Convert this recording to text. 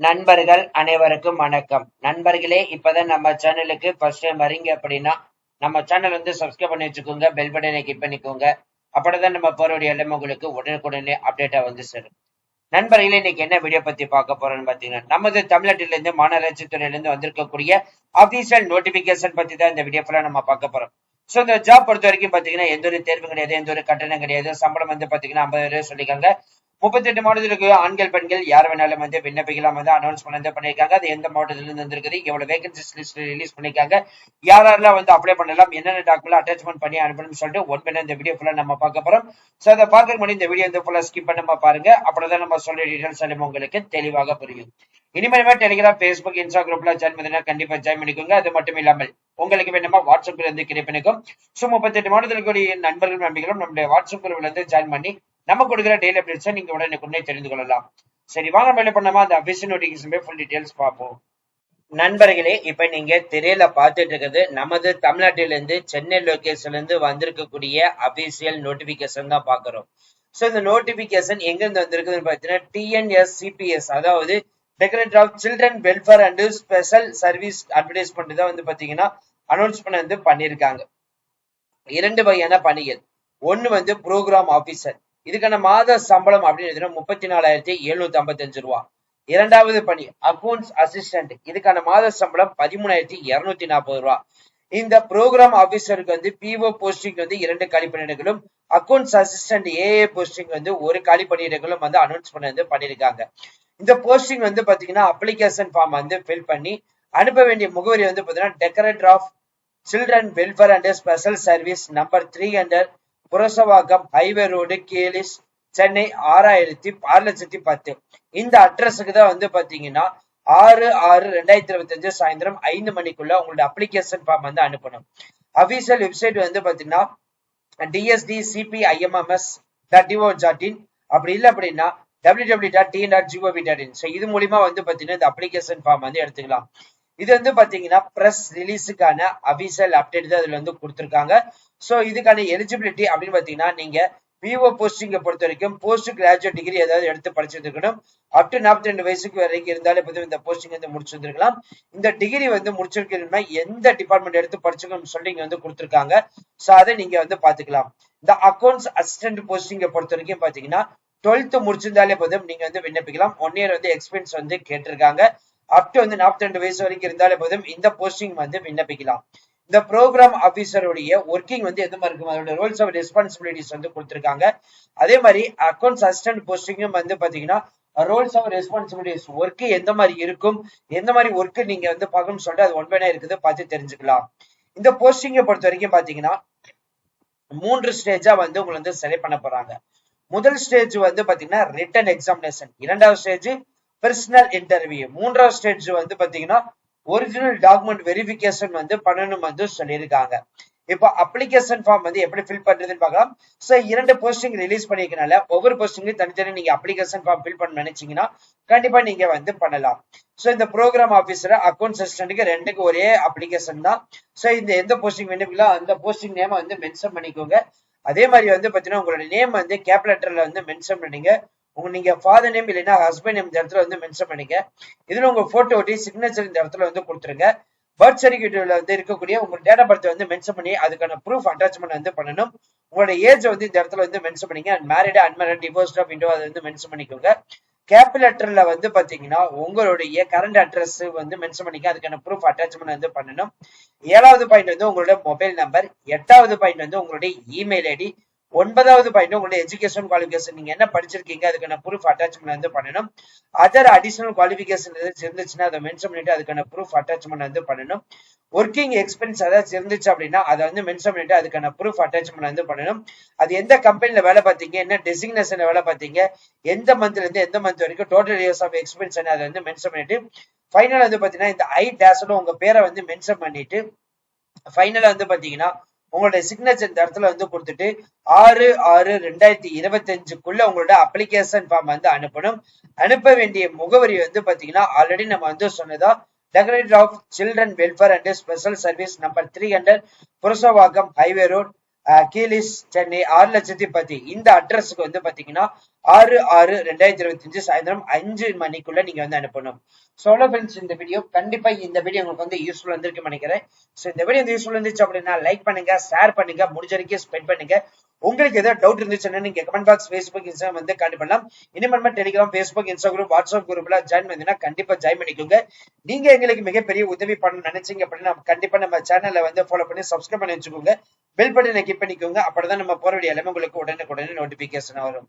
நண்பர்கள் அனைவருக்கும் வணக்கம். நண்பர்களே இப்பதான் நம்ம சேனலுக்கு ஃபர்ஸ்ட் டைம் வரீங்க அப்படின்னா நம்ம சேனல் வந்து சப்ஸ்கிரைப் பண்ணி வச்சுக்கோங்க பெல் பட்டனை கிளிக் பண்ணிக்கோங்க. அப்படிதான் நம்ம போறோடைய எல்லாமே உங்களுக்கு உடனுக்குடனே அப்டேட்டா வந்து சேரும். நண்பர்களே இன்னைக்கு என்ன வீடியோ பத்தி பார்க்க போறோம்னு பாத்தீங்கன்னா நமது தமிழ்நாட்டில இருந்து மாநகராட்சி துறையில இருந்து வந்திருக்கக்கூடிய அபிஷியல் நோட்டிபிகேஷன் பத்தி தான் இந்த வீடியோ ஃபுல்லா நம்ம பார்க்க போறோம். சோ இந்த ஜாப் பொறுத்த வரைக்கும் பாத்தீங்கன்னா எந்த ஒரு தேர்வு கிடையாது எந்த ஒரு கட்டணம் கிடையாது. சம்பளம் வந்து பாத்தீங்கன்னா ஐம்பது ரூபாய் சொல்லிருக்காங்க முப்பத்தெட்டு மாவட்டத்திற்கு ஆண்கள் பெண்கள் யார் வேணாலும் வந்து விண்ணப்பிக்கலாம் வந்து அனௌன்ஸ் பண்ணி பண்ணிருக்காங்க அது எந்த மாவட்டத்துல இருந்து வந்திருக்குது? எவ்வளவு வேகன்சிஸ் லிஸ்ட் ரிலீஸ் பண்ணிருக்காங்க யார் யாரெல்லாம் வந்து அப்ளை பண்ணலாம்? என்னென்ன டாக்குமெண்ட் அட்டாச்மெண்ட் பண்ணி அனுப்பணும்னு சொல்லிட்டு ஒன் பண்ண இந்த வீடியோ ஃபுல்லா நம்ம பார்க்க போறோம். சோ அதை பார்க்க முன்னாடி இந்த வீடியோ வந்து ஃபுல்லா ஸ்கிப் பண்ணாம பாருங்க. அப்படிதான் நம்ம சொல்ற டீடைல்ஸ் எல்லாம் உங்களுக்கு தெளிவாக புரியும். இனிமேல் டெலிகிராம் ஃபேஸ்புக் இன்ஸ்டா குரூப்ல ஜாயின் பண்ணா கண்டிப்பா ஜாயின் பண்ணிக்கோங்க. அது மட்டும் இல்லாமல் உங்களுக்கு வேணுமா வாட்ஸ்அப்ல இருந்து கிரியேட் பண்ணிக்கும் ஸோ முப்பத்தெட்டு மாவட்டத்திற்குரிய நண்பர்கள் நம்பிகளும் நம்முடைய வாட்ஸ்அப் குரூப்ல இருந்து ஜாயின் பண்ணி நம்ம கொடுக்குற டெய்லி அப்டேட்ஸை நீங்க உடனே உடனே தெரிந்து கொள்ளலாம். சரி வாங்க மேலே பண்ணாம அந்த அபிஷன் நோட்டிபிகேஷன் ஃபுல் டீடைல்ஸ் பார்ப்போம். நண்பர்களே இப்ப நீங்க திரையில பார்த்துட்டு இருக்கிறது நமது தமிழ்நாட்டில இருந்து சென்னை லொகேஷன்ல இருந்து வந்திருக்கக்கூடிய அபிஷியல் நோட்டிபிகேஷன் தான் பாக்குறோம் சோ இந்த நோட்டிபிகேஷன் எங்க இருந்து வந்திருக்குதுன்னு பாத்தீங்கன்னா டிஎன்எஸ் சிபிஎஸ் அதாவது directorate of children welfare and special service advertisement தான் வந்து பாத்தீங்கன்னா அனௌன்ஸ் பண்ண வந்து பண்ணியிருக்காங்க. இரண்டு வகையான பணிகள். ஒன்னு வந்து ப்ரோக்ராம் ஆபீசர் இதுக்கான மாத சம்பளம் அப்படின்னு முப்பத்தி நாலாயிரத்தி எழுநூத்தி ஐம்பத்தி அஞ்சு ரூபா. இரண்டாவது பணி அக்கௌண்ட்ஸ் அசிஸ்டன்ட் இதுக்கான மாத சம்பளம் பதிமூணாயிரத்தி இருநூத்தி நாற்பது ரூபா. இந்த ப்ரோக்ராம் ஆபீசருக்கு வந்து பிஓ போஸ்டிங் வந்து இரண்டு காலி பணியிடங்களும் accounts assistant A A posting வந்து ஒரு காலி பணியிடங்களும் வந்து அனௌன்ஸ் பண்ண வந்து பண்ணியிருக்காங்க. இந்த போஸ்டிங் வந்து பாத்தீங்கன்னா அப்ளிகேஷன் ஃபார்ம் வந்து ஃபில் பண்ணி அனுப்ப வேண்டிய முகவரி வந்து பாத்தீங்கன்னா directorate of children welfare and special service number three hundred Purasawalkam highway road Kellys Chennai ஆறாயிரத்தி ஆறு லட்சத்தி பத்து. இந்த அட்ரஸுக்கு தான் வந்து பாத்தீங்கன்னா ஆறு ஆறு ரெண்டாயிரத்தி இருபத்தி அஞ்சு சாயந்தரம் ஐந்து மணிக்குள்ள உங்களோட அப்ளிகேஷன் ஃபார்ம் வந்து அனுப்பணும். அபிஷியல் வெப்சைட் வந்து பாத்தீங்கன்னா DST CP IMMS dot DO dot in அப்படி இல்லை அப்படின்னா W W dot TN dot GOV dot in so இது மூலியமா வந்து பாத்தீங்கன்னா இந்த அப்ளிகேஷன் ஃபார்ம் வந்து எடுத்துக்கலாம். இது வந்து பாத்தீங்கன்னா பிரஸ் ரிலீஸுக்கான அபிஷியல் அப்டேட் தான் இதுல வந்து கொடுத்துருக்காங்க. ஸோ இதுக்கான எலிஜிபிலிட்டி அப்படின்னு பாத்தீங்கன்னா நீங்க விஓ போஸ்டிங்கை பொறுத்த வரைக்கும் போஸ்ட் கிராஜுவேட் டிகிரி ஏதாவது எடுத்து படிச்சிருக்கணும் அப் டு நாற்பத்தி ரெண்டு வயசுக்கு வரைக்கும் இருந்தாலே போதும் இந்த போஸ்டிங் வந்து முடிச்சிருந்திருக்கலாம் இந்த டிகிரி வந்து முடிச்சிருக்கணும்னா எந்த டிபார்ட்மெண்ட் எடுத்து படிச்சுக்கணும்னு சொல்லி இங்க வந்து கொடுத்துருக்காங்க. ஸோ அதை நீங்க வந்து பாத்துக்கலாம். இந்த அக்கௌண்ட்ஸ் அசிஸ்டன்ட் போஸ்டிங்கை பொறுத்த வரைக்கும் பாத்தீங்கன்னா டுவெல்த் முடிச்சிருந்தாலே போதும் நீங்க வந்து விண்ணப்பிக்கலாம். ஒன் இயர் வந்து எக்ஸ்பீரியன்ஸ் வந்து கேட்டிருக்காங்க. அப்டு வந்து நாற்பத்தி ரெண்டு வயசு வரைக்கும் இருந்தாலே போதும். இந்த போஸ்டிங் வந்து விண்ணப்பிக்கலாம். இந்த ப்ரோக்ராம் ஆபீசருடைய ஒர்க்கிங் வந்து எந்த மாதிரி இருக்கும்? அதோட ரோல்ஸ் ஆஃப் ரெஸ்பான்சிபிலிட்டிஸ் வந்து கொடுத்துருக்காங்க. அதே மாதிரி அக்கௌண்ட்ஸ் அசிஸ்டன்ட் போஸ்டிங்கும் வந்து பாத்தீங்கன்னா ரோல்ஸ் ஆஃப் ரெஸ்பான்சிபிலிட்டிஸ் ஒர்க் எந்த மாதிரி இருக்கும்? எந்த மாதிரி ஒர்க் நீங்க வந்து பார்க்கணும்னு சொல்லிட்டு அது ஒன்பதா இருக்குது. பார்த்து தெரிஞ்சுக்கலாம். இந்த போஸ்டிங்கை பொறுத்த வரைக்கும் பாத்தீங்கன்னா மூன்று ஸ்டேஜா வந்து உங்களை வந்து செலக்ட் பண்ண போறாங்க. முதல் ஸ்டேஜ் வந்து பாத்தீங்கன்னா ரிட்டன் எக்ஸாமினேஷன் இரண்டாவது ஸ்டேஜ் பர்சனல் இன்டர்வியூ மூன்றாவது ஸ்டேஜ் வந்து பாத்தீங்கன்னா ஒரிஜினல் டாக்குமெண்ட் வெரிஃபிகேஷன் வந்து பண்ணணும் வந்து சொல்லியிருக்காங்க. இப்போ அப்ளிகேஷன் ஃபார்ம் வந்து எப்படி ஃபில் பண்றதுன்னு பார்க்கலாம். ஸோ இரண்டு போஸ்டிங் ரிலீஸ் பண்ணிருக்கனால ஒவ்வொரு போஸ்டிங்கும் தனித்தனி நீங்க அப்ளிகேஷன் ஃபார்ம் ஃபில் பண்ண நினைச்சீங்கன்னா கண்டிப்பா நீங்க வந்து பண்ணலாம். ஸோ இந்த ப்ரோக்ராம் ஆஃபீஸர் அக்கௌண்ட் அசிஸ்டன்ட்டுக்கு ரெண்டுக்கு ஒரே அப்ளிகேஷன் தான். ஸோ இந்த எந்த போஸ்டிங் வேணுங்களோ அந்த போஸ்டிங் நேம் வந்து மென்ஷன் பண்ணிக்கோங்க. அதே மாதிரி வந்து பாத்தீங்கன்னா உங்களோட நேம் வந்து கேப் லெட்டர்ல வந்து மென்ஷன் பண்ணீங்க. உங்க நீங்க ஃபாதர் நேம் இல்லைன்னா ஹஸ்பண்ட் நேம் இந்த இடத்துல வந்து மென்ஷன் பண்ணிக்க. இதுல உங்க போட்டோ ஒட்டி சிக்னேச்சர் இந்த இடத்துல வந்து கொடுத்துருங்க. பர்த் சர்டிஃபிகேட்ல வந்து இருக்கக்கூடிய உங்க டேட் ஆஃப் பர்த் வந்து மென்ஷன் பண்ணி அதுக்கான ப்ரூஃப் அட்டாச்மெண்ட் வந்து பண்ணணும். உங்களோட ஏஜ் வந்து இந்த இடத்துல வந்து மென்ஷன் பண்ணிங்க. மேரிட் அன்மேரிட் டிவோர்ஸ் ஆஃப் இண்டோ அதை வந்து மென்ஷன் பண்ணிக்கோங்க. கேபிலெட்டர்ல வந்து பாத்தீங்கன்னா உங்களுடைய கரண்ட் அட்ரஸ் வந்து மென்ஷன் பண்ணிக்க. அதுக்கான ப்ரூஃப் அட்டாச்மெண்ட் வந்து பண்ணணும். ஏழாவது பாயிண்ட் வந்து உங்களோட மொபைல் நம்பர் எட்டாவது பாயிண்ட் வந்து உங்களுடைய இமெயில் ஐடி ஒன்பதாவது பாயிண்ட் உங்களுடைய எஜுகேஷன் குவாலிஃபிகேஷன் நீங்க என்ன படிச்சிருக்கீங்க அதுக்கான ப்ரூஃப் அட்டாச்மெண்ட் வந்து பண்ணணும். அதர் அடிஷனல் குவாலிஃபிகேஷன் ஏதாச்சும் இருந்துச்சுன்னா அதை மென்ஷன் பண்ணிட்டு அதுக்கான ப்ரூஃப் அட்டாச்மெண்ட் வந்து பண்ணணும். ஒர்க்கிங் எக்ஸ்பீரியன்ஸ் ஏதாச்சும் இருந்துச்சு அப்படின்னா அதை வந்து மென்ஷன் பண்ணிட்டு அதுக்கான ப்ரூஃப் அட்டாச்மெண்ட் வந்து பண்ணணும். அது எந்த கம்பெனில வேலை பார்த்தீங்க என்ன டெசிக்னேஷன்ல வேலை பார்த்தீங்க எந்த மந்த்ல இருந்து எந்த மந்த் வரைக்கும் டோட்டல் இயர்ஸ் ஆஃப் எக்ஸ்பீரியன்ஸ் அதை வந்து மென்ஷன் பண்ணிட்டு ஃபைனல் வந்து பாத்தீங்கன்னா இந்த ஐ டேஷோட உங்க பேரை வந்து மென்ஷன் பண்ணிட்டு ஃபைனலா வந்து பாத்தீங்கன்னா உங்களுடைய சிக்னேச்சர் இந்த இடத்துல வந்து கொடுத்துட்டு ஆறு ஆறு ரெண்டாயிரத்தி இருபத்தி அஞ்சுக்குள்ள உங்களோட அப்ளிகேஷன் ஃபார்ம் வந்து அனுப்பணும். அனுப்ப வேண்டிய முகவரி வந்து பாத்தீங்கன்னா ஆல்ரெடி நம்ம வந்து சொன்னதா directorate of children welfare and special service number three hundred Purasawalkam highway road Kellys Chennai ஆறு லட்சத்தி பத்தி. இந்த அட்ரஸுக்கு வந்து பாத்தீங்கன்னா ஆறு ஆறு ரெண்டாயிரத்தி இருபத்தி அஞ்சு சாயந்தரம் அஞ்சு மணிக்குள்ள நீங்க வந்து அனுப்பணும். சோலோ ஃப்ரெண்ட்ஸ் இந்த வீடியோ கண்டிப்பா இந்த வீடியோ உங்களுக்கு வந்து யூஸ்ஃபுல் வந்திருக்கு நினைக்கிறேன். சோ இந்த வீடியோ வந்து யூஸ்ஃபுல் இருந்துச்சு அப்படின்னா லைக் பண்ணுங்க ஷேர் பண்ணுங்க முடிஞ்ச வரைக்கும் ஸ்பெண்ட் பண்ணுங்க. உங்களுக்கு ஏதாவது டவுட் இருந்துச்சுன்னா நீங்க கமெண்ட் பாக்ஸ் ஃபேஸ்புக் இன்ஸ்டாகிராம் வந்து கான்ட் பண்ணலாம். இனிமேல் டெலிகிராம் ஃபேஸ்புக் இன்ஸ்டாகிராம் வாட்ஸ்அப் குரூப்ல ஜாயின் பண்ணீங்கன்னா கண்டிப்பா ஜாயின் பண்ணிக்கோங்க. நீங்க எங்களுக்கு மிகப்பெரிய உதவி பண்ண நினைச்சீங்க அப்படின்னா கண்டிப்பா நம்ம சேனலை வந்து ஃபாலோ பண்ணி சப்ஸ்கிரைப் பண்ணி வச்சுக்கோங்க. பெல் பட்டனை கிளிக் பண்ணிக்கோங்க. அப்பதான் நம்ம போற வீடியோ எல்லாமே உங்களுக்கு உடனே உடனே நோட்டிபிகேஷன் வரும்.